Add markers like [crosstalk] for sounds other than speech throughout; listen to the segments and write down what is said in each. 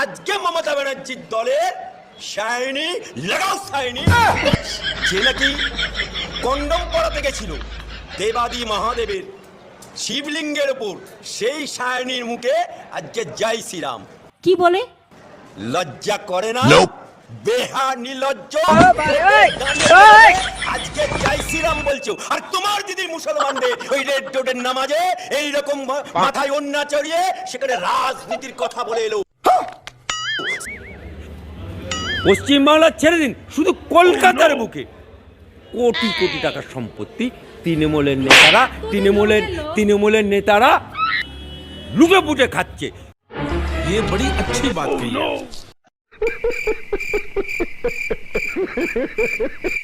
আজকে মমতা ব্যানার্জির দলের শাইনি লাগাও শাইনি যে নাকি কন্ডম পরাতে গেছিল দেবাদি মহাদেবের শিবলিঙ্গের উপর সেই শায়নির মুখে আজকে জয় শ্রীরাম। কি বলে? লজ্জা করে না? বেহা নির্লজ্জ। আজকে জয় শ্রীরাম বলছো। আর তোমার দিদি মুসলমানদের ওই রেড রোডের নামাজে এইরকম মাথায় অন্যা চড়িয়ে সেখানে রাজনীতির কথা বলে এলো। পশ্চিমবাংলা ছেড়ে দিন শুধু কলকাতার বুকে কোটি কোটি টাকার সম্পত্তি তৃণমূলের নেতারা তৃণমূলের তৃণমূলের নেতারা লুটে পুটে খাচ্ছে ये बड़ी अच्छी बात कही है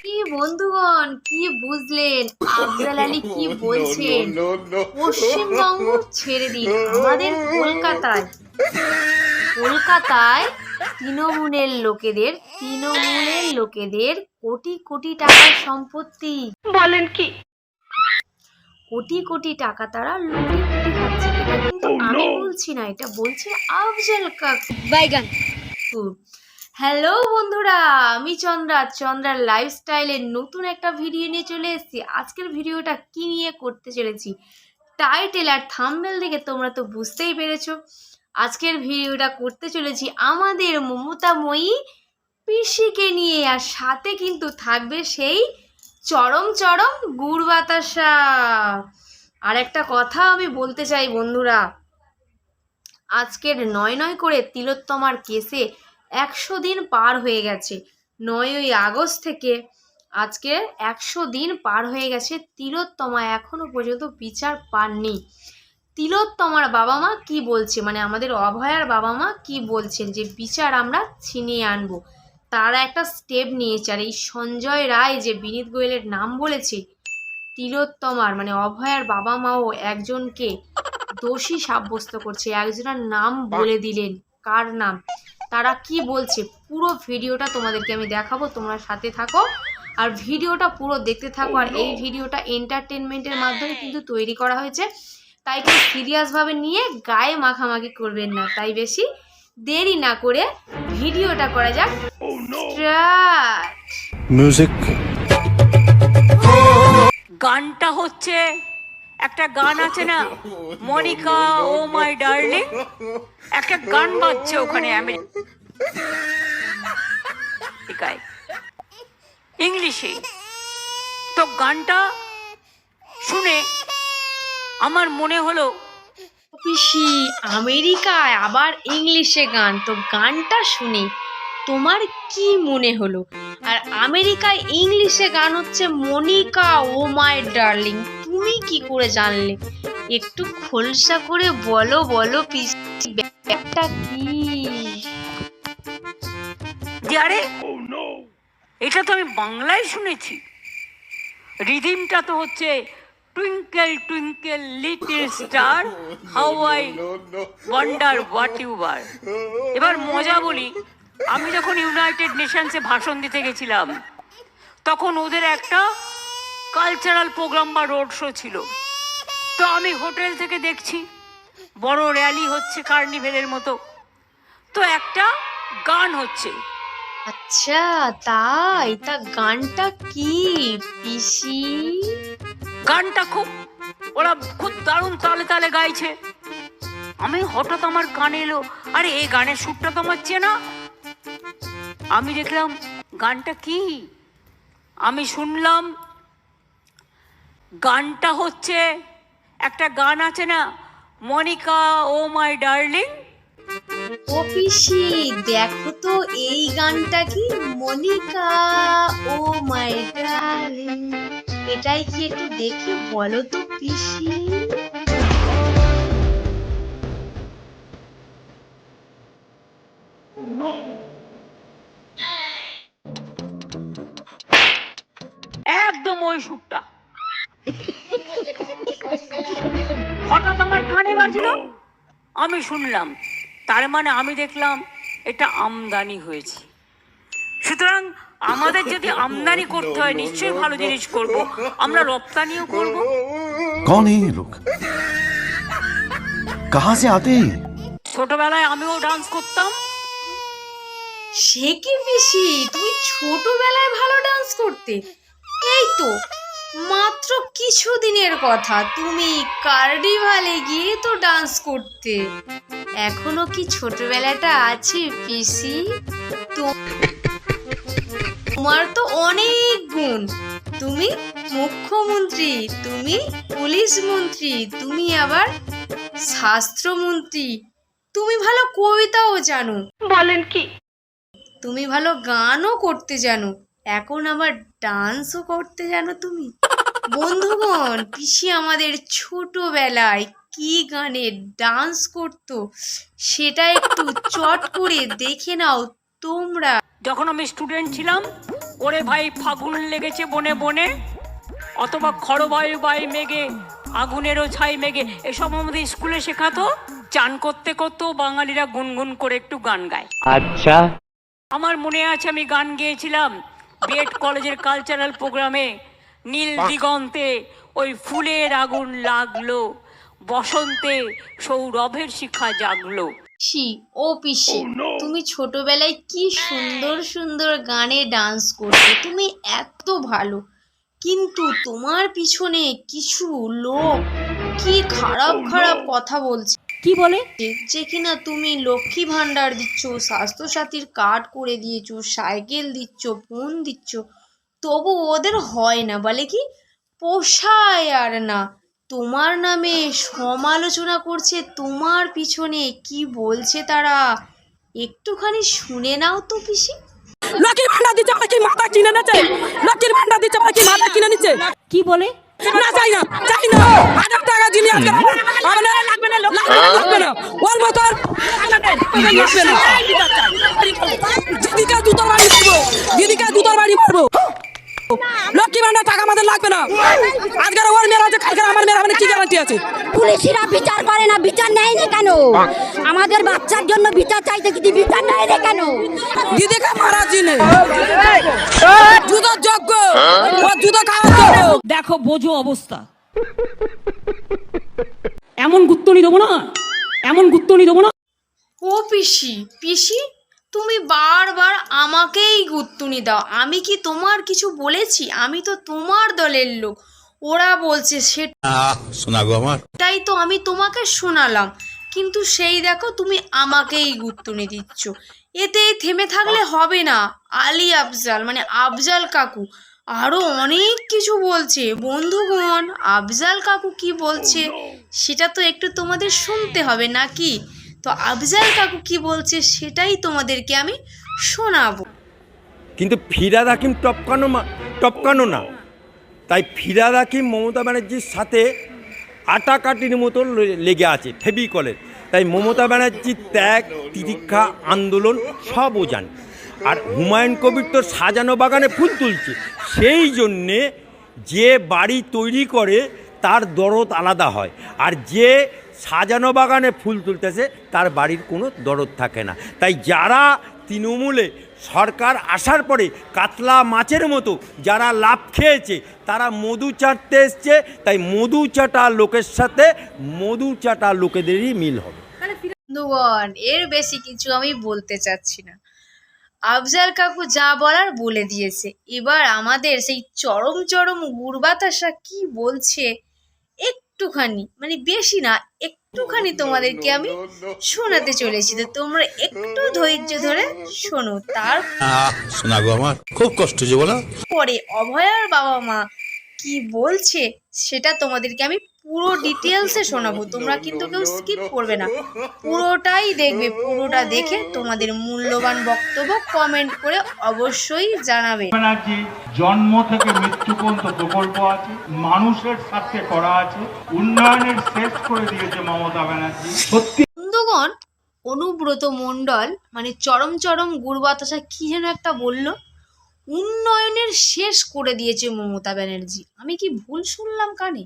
কি বন্ধুগণ কি বুঝলেন আফজাল আলী কি বলছেন পশ্চিমবঙ্গ ছেড়ে দিন আমাদের কলকাতায় কলকাতায় তৃণমূলের লোকেদের তৃণমূলের লোকেদের কোটি কোটি টাকার সম্পত্তি। বলেন কি? কোটি কোটি টাকা তারা লুটে লুটে খাচ্ছে। এটা কিন্তু আমি বলছি না এটা বলছে আফজাল কাকু। বাইগান। হ্যালো বন্ধুরা আমি চন্দ্রা। চন্দ্রার লাইফস্টাইলের নতুন একটা ভিডিও নিয়ে চলে এসেছি। আজকের ভিডিওটা কি নিয়ে করতে চলেছি টাইটেল আর থাম্বেল দেখে তোমরা তো বুঝতেই পেরেছ। আজকের ভিডিওটা করতে চলেছি আমাদের মমতাময়ী পিসিকে নিয়ে, আর সাথে কিন্তু থাকবে সেই চরম চরম গুড় বাতাসা। আর একটা কথা আমি বলতে চাই বন্ধুরা, আজকের নয় নয় করে তিলোত্তমার কেসে একশো দিন পার হয়ে গেছে। নয়ই আগস্ট থেকে আজকে একশো দিন পার হয়ে গেছে, তিলোত্তমা এখনও পর্যন্ত বিচার পাননি। তিলোত্তমার বাবা মা কি বলছে? মানে আমাদের অভয়ার বাবা মা কি বলছেন? যে বিচার আমরা ছিনিয়ে আনব। তারা একটা স্টেপ নিয়েছে। আর এই সঞ্জয় রায় যে বিনীত গোয়েলের নাম বলেছে, তিলোত্তমার মানে অভয়ার বাবা মাও একজনকে দোষী সাব্যস্ত করছে। একজনের নাম বলে দিলেন। কার নাম? তারা কি বলছে? পুরো ভিডিওটা তোমাদেরকে আমি দেখাবো। তোমরা সাথে থাকো। আর ভিডিওটা পুরো দেখতে থাকো। আর এই ভিডিওটা এন্টারটেনমেন্টের মাধ্যমে কিন্তু তৈরি করা হয়েছে। তাই কেউ সিরিয়াসভাবে নিয়ে গায়ে মাখামাখি করবেন না। তাই বেশি দেরি না করে ভিডিওটা করা যাক। oh, মিউজিক গানটা হচ্ছে একটা গান আছে না? Monica oh my darling. একটা গান বাজছে ওখানে আমেরিকায় ইংলিশে। তো গানটা শুনে আমার মনে হলো পিসি আমেরিকায় আবার ইংলিশে গান তো গানটা শুনি। তোমার কি মনে হলো? আর আমেরিকায় ইংলিশে গান হচ্ছে মনিকা ও মাই ডার্লিং তুমি কি করে জানলে? একটু খোলসা করে বলো বলো পিসি ব্যাপারটা কি? আরে এটা তো আমি বাংলায় শুনেছি। রিদিমটা তো হচ্ছে twinkle twinkle little star how I wonder what you are এবার মজা বলি আমি যখন ইউনাইটেড নেশনসে ভাষণ দিতে গেছিলাম তখন ওদের একটা কালচারাল প্রোগ্রাম বা রোড শো ছিল। তো আমি হোটেল থেকে দেখছি বড় র্যালি হচ্ছে কার্নিভেলের মতো। তো একটা গান হচ্ছে। আচ্ছা তাই? তা গানটা কি পিসি? গানটা খুব, ওরা খুব দারুণ তালে তালে গাইছে। আমি হঠাৎ আমার কানে এলো, আরে এই গানের সুরটা তো আমার চেনা। আমি দেখলাম, গানটা কি? আমি শুনলাম, গানটা হচ্ছে, একটা গান আছে না, মনিকা, ও মাই ডার্লিং। ও পিসি দেখো তো, এই গানটা কি? Monica, oh my darling. এটাই কি একটু দেখে বলো তো, পিসি? একদম ওই সুরটা। হঠাৎ আমার কানে বাজলো। আমি শুনলাম। তার মানে আমি দেখলাম এটা আমদানি হয়েছে। সুতরাং আমাদের যদি আমদানি করতে হয় নিশ্চয়ই ভালো জিনিস করব। আমরা রপ্তানিও করব। কোন এই লোক কাহা সে আতে? ছোটবেলায় আমিও ডান্স করতাম। সে কি পিসি? তুমি ছোটবেলায় ভালো ডান্স করতে। এই তো মাত্র কিছুদিনের কথা। তুমি কার্ডিভালে গিয়ে তো ডান্স করতে। এখনও কি ছোটবেলাটা আছে পিসি? তো তোমার তো অনেক গুণ। তুমি মুখ্যমন্ত্রী তুমি পুলিশ মন্ত্রী তুমি আবার স্বাস্থ্যমন্ত্রী। তুমি ভালো কবিতাও জানো। বলেন কি? তুমি ভালো গানও করতে জানো। এখন আবার ডান্সও করতে জানো তুমি। বন্ধুগণ পিসি আমাদের ছোটবেলায় কি গানে ডান্স করতো সেটা একটু চট করে দেখে নাও তোমরা। যখন আমি স্টুডেন্ট ছিলাম ওরে ভাই ফাগুন লেগেছে বনে বনে অথবা খড়বায়ু বাই মেঘে আগুনেরও ছাই মেঘে এসব আমাদের স্কুলে শেখাতো চান করতে করতেও বাঙালিরা গুনগুন করে একটু গান গায়। আচ্ছা। আমার মনে আছে আমি গান গেয়েছিলাম বিএড কলেজের কালচারাল প্রোগ্রামে নীল দিগন্তে ওই ফুলের আগুন লাগল বসন্তে সৌরভের শিখা জাগলো। পিসি ও পিসি তুমি ছোটবেলায় কি সুন্দর সুন্দর গানে ডান্স করতে তুমি এত ভালো। কিন্তু তোমার পিছনে কিছু লোক কি খারাপ খারাপ কথা বলছে। কি বলে? যে কিনা তুমি লক্ষ্মী ভান্ডার দিচ্ছ স্বাস্থ্যসাথীর কার্ড করে দিয়েছ সাইকেল দিচ্ছ ফোন দিচ্ছ তবু ওদের হয় না বলে কি? পোষায় আর না। তোমার নামে সমালোচনা করছে তোমার পিছনে কি বলছে তারা? একটুখানি শুনে নাও তো পিসি। লক্ষ্মীর ভান্ডার দিচ্ছে আমরা কি মাথা কিনে নিচ্ছে? লক্ষ্মীর ভান্ডার দিচ্ছে আমরা কি মাথা কিনে নিচ্ছে? কি বলে? না চাই না চাই না। হাজার টাকা যিনি আজকে লাগবে না লাগবে না। ওর মতন লাগবে না। কি আছে। পুলিশরা বিচার করে না বিচার নেয় না কেন? আমাদের বাচ্চার জন্য বিচার চাইতে কিন্তু বিচার নেয় না কেন? দিদিকে মারা জিনে। জুতো যোগ্য ও জুতো খাওয়ার দেখো বোঝো অবস্থা। [laughs] এমন গুত্তনি দেবো না? এমন গুত্তনি দেবো না? ও পিসি পিসি তুমি বারবার আমাকেই গুত্তুনি দাও। আমি কি তোমার কিছু বলেছি? আমি তো তোমার দলের লোক। ওরা বলছে শোনা গো আমার। সেটাই তো আমি তোমাকে শোনালাম। কিন্তু সেই দেখো তুমি আমাকেই গুত্তুনি দিচ্ছ। এতেই থেমে থাকলে হবে না আলী আফজাল মানে আফজাল কাকু। আরও অনেক কিছু বলছে। বন্ধুগণ আফজাল কাকু কি বলছে সেটা তো একটু তোমাদের শুনতে হবে নাকি? তো আফজাল কাকু কি বলছে সেটাই তোমাদেরকে আমি শোনাবো। কিন্তু ফিরাদ হাকিম টপকানো মা- টপকানো না। তাই ফিরাদ হাকিম মমতা ব্যানার্জির সাথে আটাকাটির মতো লে- লেগে আছে ফেবিকলের তাই মমতা ব্যানার্জির ত্যাগ, তিতিক্ষা, আন্দোলন সবও জানে। আর হুমায়ুন কবির তো সাজানো বাগানে ফুল তুলছে। সেই জন্যে যে বাড়ি তৈরি করে, তার দরদ আলাদা হয়। আর যে সাজানো বাগানে ফুল তুলতেছে, তার বাড়ির কোনো দরদ থাকে না। তাই যারা তৃণমূলে সরকার আসার পরে কাতলা মাছের মতো যারা লাভ খেয়েছে, তারা মধু চাটতে এসছে, তাই মধু চাটা লোকের সাথে মধু চাটা লোকেদেরই মিল হবে। এর বেশি কিছু আমি বলতে চাচ্ছি না। আফজাল কাকু যা বলার বলে দিয়েছে। এবার আমাদের সেই চরম চরম গুরবাতাসা কি বলছে, একটুখানি মানে বেশি না একটুখানি তোমাদেরকে আমি শোনাতে চলেছি তো তোমরা একটু ধৈর্য ধরে শোনো। তার শোনা গো আমার খুব কষ্ট যে বলো। পরে অভয়ার বাবা মা কি বলছে সেটা তোমাদেরকে আমি পুরো ডিটেলসে শোনাবো। তোমরা কিন্তু কেউ স্কিপ করবে না। পুরোটাই দেখবে পুরোটা দেখে তোমাদের মূল্যবান বক্তব্য কমেন্ট করে অবশ্যই জানাবে। জন্ম থেকে মৃত্যু পর্যন্ত প্রকল্প আছে মানুষের স্বার্থে করা আছে উন্নয়নের শেষ করে দিয়েছে মমতা ব্যানার্জি। সত্যি বন্ধুগণ অনুব্রত মণ্ডল মানে চরম চরম গুরবাতাসা কি যেন একটা বলল উন্নয়নের শেষ করে দিয়েছে মমতা ব্যানার্জি। আমি কি ভুল শুনলাম কানে?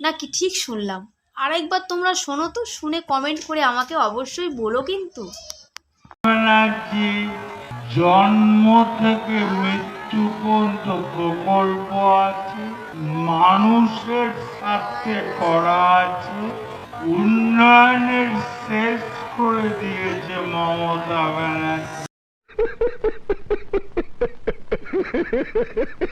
নাকি ঠিক শুনলাম? আরেকবার তোমরা শোনো তো, শুনে কমেন্ট করে আমাকে অবশ্যই বলো কিন্তু। জন্ম থেকে মৃত্যু পর্যন্ত প্রকল্প আছে? মানুষের স্বার্থে করা আছে? উন্নয়নের শেষ করে দিয়েছে মমতা ব্যানার্জি।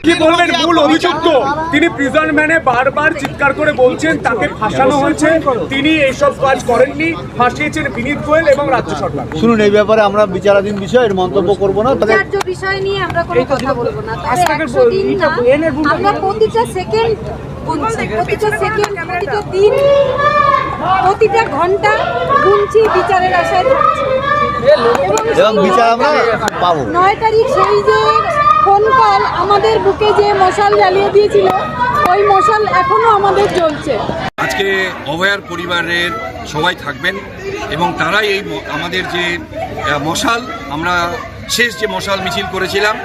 কি বলবেন মূল অভিযুক্ত? তিনি প্রিজন ম্যানে বারবার চিৎকার করে বলছেন তাকে ফাঁসানো হয়েছে। তিনি এইসব কাজ করেননি। ফাঁসিয়েছেন বিনীত গোয়েল এবং রাজ্য সরকার। শুনুন এই ব্যাপারে আমরা বিচারাধীন বিষয় এর মন্তব্য করব না তবে বিষয় নিয়ে আমরা কোনো কথা বলব না। আমরা প্রতিটা সেকেন্ড গুনছি প্রতিটা সেকেন্ড প্রতিটা দিন প্রতিটা ঘণ্টা গুনছি বিচারের আশায় এবং বিচার আমরা পাবো। নয় তারিখ সেই যে ফোন কল আমাদের বুকে যে মশাল জ্বালিয়ে দিয়েছিল, ওই মশাল এখনও আমাদের চলছে আজকে অভয়ার পরিবারের সবাই থাকবেন এবং তারাই এই আমাদের যে মশাল, আমরা শেষ যে মশাল মিছিল করেছিলাম,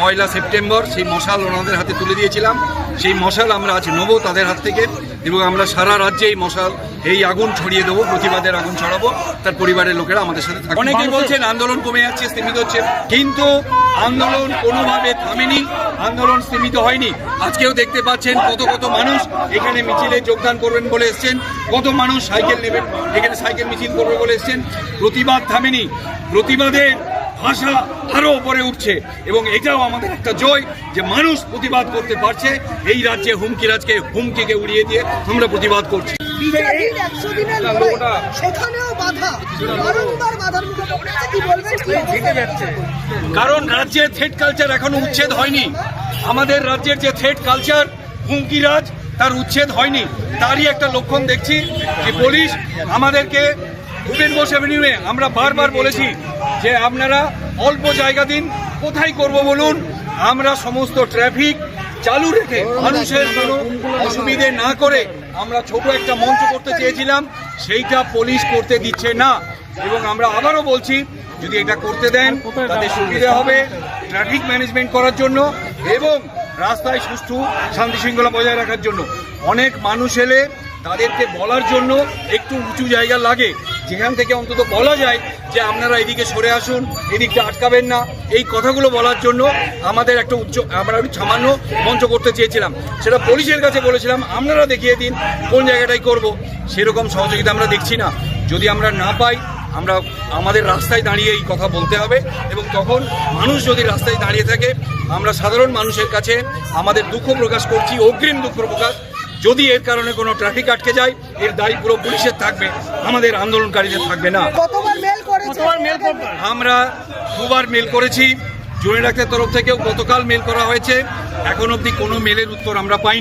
পয়লা সেপ্টেম্বর, সেই মশাল ওনাদের হাতে তুলে দিয়েছিলাম। সেই মশাল আমরা আজ নেব তাদের হাত থেকে। এবং আমরা সারা রাজ্যে এই মশাল এই আগুন ছড়িয়ে দেবো প্রতিবাদের আগুন ছড়াবো তার পরিবারের লোকেরা আমাদের সাথে থাকবে। অনেকেই বলছেন আন্দোলন কমে যাচ্ছে স্থিমিত হচ্ছে। কিন্তু আন্দোলন কোনোভাবে থামেনি আন্দোলন স্থিমিত হয়নি। আজকেও দেখতে পাচ্ছেন কত কত মানুষ এখানে মিছিলে যোগদান করবেন বলে এসছেন। কত মানুষ সাইকেল নেবেন এখানে সাইকেল মিছিল করবে বলে এসছেন। প্রতিবাদ থামেনি। প্রতিবাদের ভাষা আরও উপরে উঠছে। এবং এটাও আমাদের একটা জয় যে মানুষ প্রতিবাদ করতে পারছে। এই রাজ্যে হুমকি রাজকে হুমকিকে উড়িয়ে দিয়ে আমরা প্রতিবাদ করছি। কারণ রাজ্যের থ্রেড কালচার এখনও উচ্ছেদ হয়নি। আমাদের রাজ্যের যে থ্রেড কালচার হুমকিরাজ তার উচ্ছেদ হয়নি। তারই একটা লক্ষণ দেখছি যে পুলিশ আমাদেরকে ভূপেন বোস অ্যাভিনিউয়ে আমরা বারবার বলেছি যে আপনারা অল্প জায়গা দিন, কোথায় করব বলুন? আমরা সমস্ত ট্রাফিক চালু রেখে মানুষের কোনো অসুবিধে না করে আমরা ছোট একটা মঞ্চ করতে চেয়েছিলাম, সেইটা পুলিশ করতে দিচ্ছে না। এবং আমরা আবারও বলছি, যদি এটা করতে দেন, তাতে সুবিধা হবে ট্রাফিক ম্যানেজমেন্ট করার জন্য এবং রাস্তায় সুষ্ঠু শান্তি শৃঙ্খলা বজায় রাখার জন্য। অনেক মানুষ এলে তাদেরকে বলার জন্য একটু উঁচু জায়গা লাগে। যেখান থেকে অন্তত বলা যায় যে আপনারা এদিকে সরে আসুন, এদিকটা আটকাবেন না। এই কথাগুলো বলার জন্য আমাদের একটা উচ্চ আমরা সামান্য মঞ্চ করতে চেয়েছিলাম। সেটা পুলিশের কাছে বলেছিলাম, আপনারা দেখিয়ে দিন কোন জায়গাটাই করব। সেরকম সহযোগিতা আমরা দেখছি না। যদি আমরা না পাই, আমরা আমাদের রাস্তায় দাঁড়িয়ে এই কথা বলতে হবে এবং তখন মানুষ যদি রাস্তায় দাঁড়িয়ে থাকে, আমরা সাধারণ মানুষের কাছে আমাদের দুঃখ প্রকাশ করছি, অগ্রিম দুঃখ প্রকাশ যদি এর কারণে কোনো ট্রাফিক আটকে যায় এর দায়ী পুরো পুলিশের থাকবে আমাদের আন্দোলনকারীদের থাকবে না। আমরা দুবার মেল করেছি জুনিয়র ডাক্তার তরফ থেকেও গতকাল মেল করা হয়েছে এখন অবধি কোনো মেলের উত্তর আমরা পাইনি।